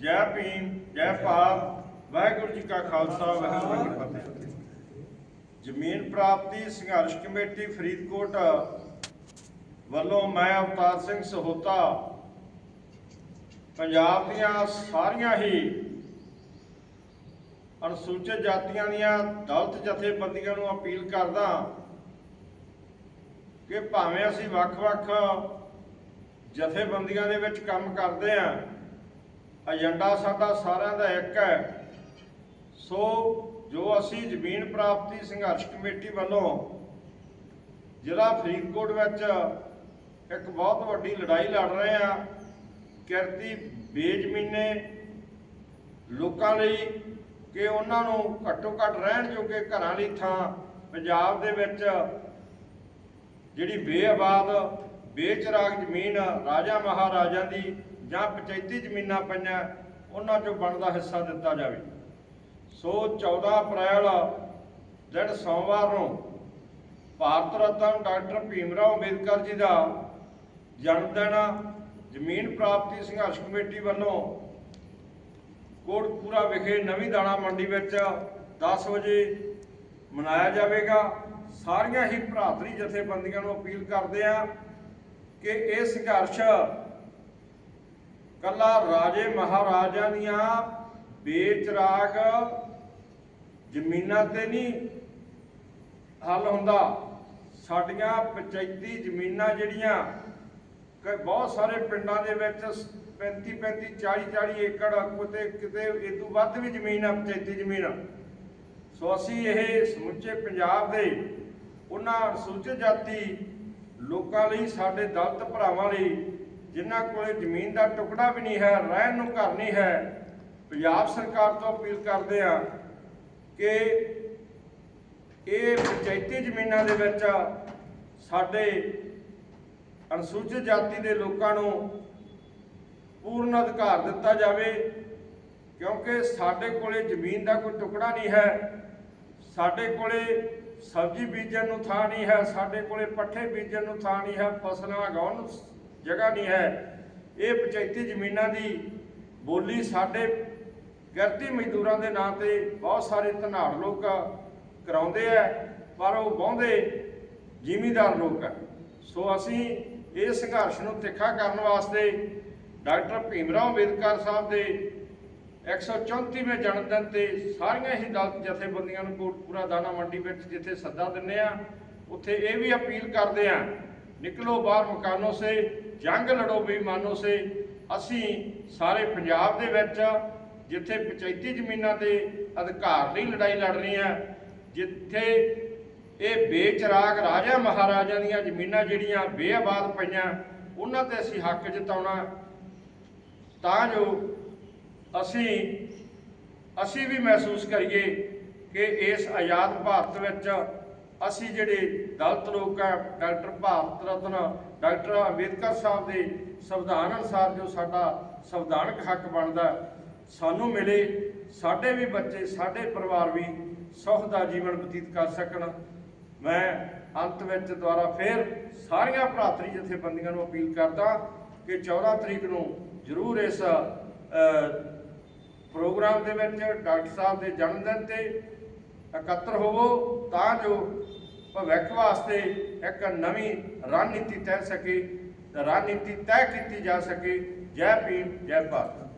ਜੈ ਭੀਮ, ਜੈ ਭਾਰਤ ਵਾਹਿਗੁਰੂ ਜੀ ਕਾ ਖਾਲਸਾ, ਵਾਹਿਗੁਰੂ ਜੀ ਕੀ ਫਤਿਹ। ਜ਼ਮੀਨ ਪ੍ਰਾਪਤੀ ਸੰਘਰਸ਼ ਕਮੇਟੀ ਫਰੀਦਕੋਟ ਵੱਲੋਂ ਮੈਂ ਅਵਤਾਰ ਸਿੰਘ ਸਹੋਤਾ ਪੰਜਾਬ ਦੀਆਂ ਸਾਰੀਆਂ ਹੀ ਅਨੁਸੂਚਿਤ ਜਾਤੀਆਂ ਦੀਆਂ ਦਲਤ ਜਥੇਬੰਦੀਆਂ ਨੂੰ ਅਪੀਲ ਕਰਦਾ ਕਿ ਭਾਵੇਂ ਅਸੀਂ ਵੱਖ-ਵੱਖ ਜਥੇਬੰਦੀਆਂ ਦੇ ਵਿੱਚ ਕੰਮ ਕਰਦੇ ਆਂ ਏਜੰਡਾ ਸਾਡਾ ਸਾਰਿਆਂ ਦਾ ਇੱਕ ਹੈ। ਸੋ ਜੋ ਅਸੀਂ ਜ਼ਮੀਨ ਪ੍ਰਾਪਤੀ ਸੰਘਰਸ਼ ਕਮੇਟੀ ਵੱਲੋਂ ਜ਼ਿਲ੍ਹਾ ਫਰੀਦਕੋਟ ਵਿੱਚ ਇੱਕ ਬਹੁਤ ਵੱਡੀ ਲੜਾਈ ਲੜ ਰਹੇ ਆ ਕਿਰਤੀ ਬੇਜ਼ਮੀਨੇ ਲੋਕਾਂ ਲਈ ਕਿ ਉਹਨਾਂ ਨੂੰ ਘੱਟੋ ਘੱਟ ਰਹਿਣ ਜੋਗੇ ਘਰਾਂ ਲਈ ਥਾਂ ਪੰਜਾਬ ਦੇ ਵਿੱਚ ਜਿਹੜੀ ਬੇਆਬਾਦ, ਬੇਚਰਾਗ ਜ਼ਮੀਨ ਰਾਜਾ ਮਹਾਰਾਜਾ ਦੀ ਜਾਂ ਪੰਚਾਇਤੀ ਜ਼ਮੀਨਾਂ ਪਈਆਂ, ਉਹਨਾਂ 'ਚੋਂ ਬਣਦਾ ਹਿੱਸਾ ਦਿੱਤਾ ਜਾਵੇ। ਸੋ 14 ਅਪ੍ਰੈਲ, ਦਿਨ ਸੋਮਵਾਰ ਨੂੰ ਭਾਰਤ ਰਤਨ ਡਾਕਟਰ ਭੀਮ ਰਾਓ ਅੰਬੇਦਕਰ ਜੀ ਦਾ ਜਨਮ ਦਿਨ, ਜ਼ਮੀਨ ਪ੍ਰਾਪਤੀ ਸੰਘਰਸ਼ ਕਮੇਟੀ ਵੱਲੋਂ ਕੋਟਪੂਰਾ ਵਿਖੇ ਨਵੀਂ ਦਾਣਾ ਮੰਡੀ ਵਿੱਚ 10 ਵਜੇ ਮਨਾਇਆ ਜਾਵੇਗਾ। ਸਾਰੀਆਂ ਹੀ ਭਰਾਤਰੀ ਜਥੇਬੰਦੀਆਂ ਨੂੰ ਅਪੀਲ ਕਰਦੇ ਆ ਕਿ ਇਹ ਸੰਘਰਸ਼ ਕੱਲਾ ਰਾਜੇ ਮਹਾਰਾਜਾ ਦੀਆਂ ਬੇਚਰਾਗ ਜ਼ਮੀਨਾਂ ਤੇ ਨਹੀਂ ਹੱਲ ਹੁੰਦਾ। ਸਾਡੀਆਂ ਪੰਚਾਇਤੀ ਜ਼ਮੀਨਾਂ ਜਿਹੜੀਆਂ, ਕਿ, ਬਹੁਤ ਸਾਰੇ ਪਿੰਡਾਂ ਦੇ ਵਿੱਚ 35 35 40 40 ਏਕੜ ਕਿਤੇ ਕਿਤੇ ਇਹ ਤੋਂ ਵੱਧ ਵੀ ਜ਼ਮੀਨ ਆ, ਪੰਚਾਇਤੀ ਜ਼ਮੀਨ ਸੋ ਅਸੀਂ ਇਹ ਸਮੁੱਚੇ ਪੰਜਾਬ ਦੇ, ਉਹਨਾਂ ਅਨੁਸੂਚਿਤ ਜਾਤੀ ਲੋਕਾਂ ਲਈ, ਸਾਡੇ ਦਲਿਤ ਭਰਾਵਾਂ ਲਈ ਜਿਨ੍ਹਾਂ ਕੋਲੇ ਜ਼ਮੀਨ ਦਾ ਟੁਕੜਾ ਵੀ ਨਹੀਂ ਹੈ, ਰਹਿਣ ਨੂੰ ਘਰ ਨਹੀਂ ਹੈ ਪੰਜਾਬ ਸਰਕਾਰ ਤੋਂ ਅਪੀਲ ਕਰਦੇ ਆ ਕਿ ਇਹ ਪੰਚਾਇਤੀ ਜ਼ਮੀਨਾਂ ਦੇ ਵਿੱਚ ਸਾਡੇ ਅਨੁਸੂਚਿਤ ਜਾਤੀ ਦੇ ਲੋਕਾਂ ਨੂੰ ਪੂਰਨ ਅਧਿਕਾਰ ਦਿੱਤਾ ਜਾਵੇ, ਕਿਉਂਕਿ ਸਾਡੇ ਕੋਲੇ ਜ਼ਮੀਨ ਦਾ ਕੋਈ ਟੁਕੜਾ ਨਹੀਂ ਹੈ, ਸਾਡੇ ਕੋਲੇ ਸਬਜ਼ੀ ਬੀਜਣ ਨੂੰ ਥਾਂ ਨਹੀਂ ਹੈ, ਸਾਡੇ ਕੋਲੇ ਪੱਠੇ ਬੀਜਣ ਨੂੰ ਥਾਂ ਨਹੀਂ ਹੈ, ਫਸਲਾਂ ਉਗਾਉਣ ਨੂੰ ਜਗ੍ਹਾ ਨਹੀਂ ਹੈ। ਇਹ ਪੰਚਾਇਤੀ ਜ਼ਮੀਨਾਂ ਦੀ ਬੋਲੀ ਸਾਡੇ ਗਿਰਤੀ ਮਜ਼ਦੂਰਾਂ ਦੇ ਨਾਂ ਤੇ ਬਹੁਤ ਸਾਰੇ ਧਨਾੜ ਲੋਕ ਕਰਾਉਂਦੇ ਆ, ਪਰ ਉਹ ਬਹੁੰਦੇ ਜ਼ਿਮੀਦਾਰ ਲੋਕ ਆ। ਸੋ ਅਸੀਂ ਇਹ ਸੰਘਰਸ਼ ਨੂੰ ਤਿੱਖਾ ਕਰਨ ਵਾਸਤੇ ਡਾਕਟਰ ਭੀਮਰਾਓ ਅੰਬੇਦਕਰ ਸਾਹਿਬ ਦੇ 134ਵੇਂ ਜਨਮ ਦਿਨ ਤੇ ਸਾਰੀਆਂ ਹੀ ਦਲਿਤ ਜਥੇਬੰਦੀਆਂ ਨੂੰ ਕੋਟਪੂਰਾ ਦਾਣਾ ਮੰਡੀ ਵਿੱਚ ਜਿੱਥੇ ਸੱਦਾ ਦਿੰਨੇ ਆ, ਉੱਥੇ ਇਹ ਵੀ ਅਪੀਲ ਕਰਦੇ ਆ ਨਿਕਲੋ ਬਾਹਰ ਮਕਾਨੋਂ ਸੇ, ਜੰਗ ਲੜੋ ਬੇਈਮਾਨੋ ਸੇ। ਅਸੀਂ ਸਾਰੇ ਪੰਜਾਬ ਦੇ ਵਿੱਚ ਜਿੱਥੇ ਪੰਚਾਇਤੀ ਜ਼ਮੀਨਾਂ ਦੇ ਅਧਿਕਾਰ ਲਈ ਲੜਾਈ ਲੜਨੀ ਹੈ ਜਿੱਥੇ ਇਹ ਬੇਚਰਾਗ ਰਾਜਾ ਮਹਾਰਾਜਾ ਦੀਆਂ ਜ਼ਮੀਨਾਂ ਜਿਹੜੀਆਂ ਬੇਆਬਾਦ ਪਈਆਂ, ਉਹਨਾਂ ਤੇ ਅਸੀਂ ਹੱਕ ਜਤਾਉਣਾ। ਤਾਂ ਜੋ ਅਸੀਂ ਅਸੀਂ ਵੀ ਮਹਿਸੂਸ ਕਰੀਏ ਕਿ ਇਸ ਆਜ਼ਾਦ ਭਾਰਤ ਵਿੱਚ ਅਸੀਂ ਜਿਹੜੇ ਦਲਿਤ ਲੋਕ ਆ, ਡਾਕਟਰ ਭਾਰਤ ਰਤਨ, ਡਾਕਟਰ ਅੰਬੇਦਕਰ ਸਾਹਿਬ ਦੇ ਸੰਵਿਧਾਨ ਅਨੁਸਾਰ ਜੋ ਸਾਡਾ ਸੰਵਿਧਾਨਕ ਹੱਕ ਬਣਦਾ, ਸਾਨੂੰ ਮਿਲੇ, ਸਾਡੇ ਵੀ ਬੱਚੇ, ਸਾਡੇ ਪਰਿਵਾਰ ਵੀ ਸੁਖ ਦਾ ਜੀਵਨ ਬਤੀਤ ਕਰ ਸਕਣ। ਮੈਂ ਅੰਤ ਵਿੱਚ ਦੁਆਰਾ ਫੇਰ ਸਾਰੀਆਂ ਭਰਾਤਰੀ ਜਥੇਬੰਦੀਆਂ ਨੂੰ ਅਪੀਲ ਕਰਦਾ ਕਿ 14 ਤਰੀਕ ਨੂੰ ਜ਼ਰੂਰ ਇਸ ਪ੍ਰੋਗਰਾਮ ਦੇ ਵਿੱਚ ਡਾਕਟਰ ਸਾਹਿਬ ਦੇ ਜਨਮ ਦਿਨ ਤੇ ਇਕੱਤਰ ਹੋਵੋ, ਤਾਂ ਜੋ ਭਵਿੱਖ ਵਾਸਤੇ ਇੱਕ ਨਵੀਂ ਰਣਨੀਤੀ ਤੈਅ ਸਕੇ ਰਣਨੀਤੀ ਤੈਅ ਕੀਤੀ ਜਾ ਸਕੇ। ਜੈ ਭੀਮ, ਜੈ ਭਾਰਤ।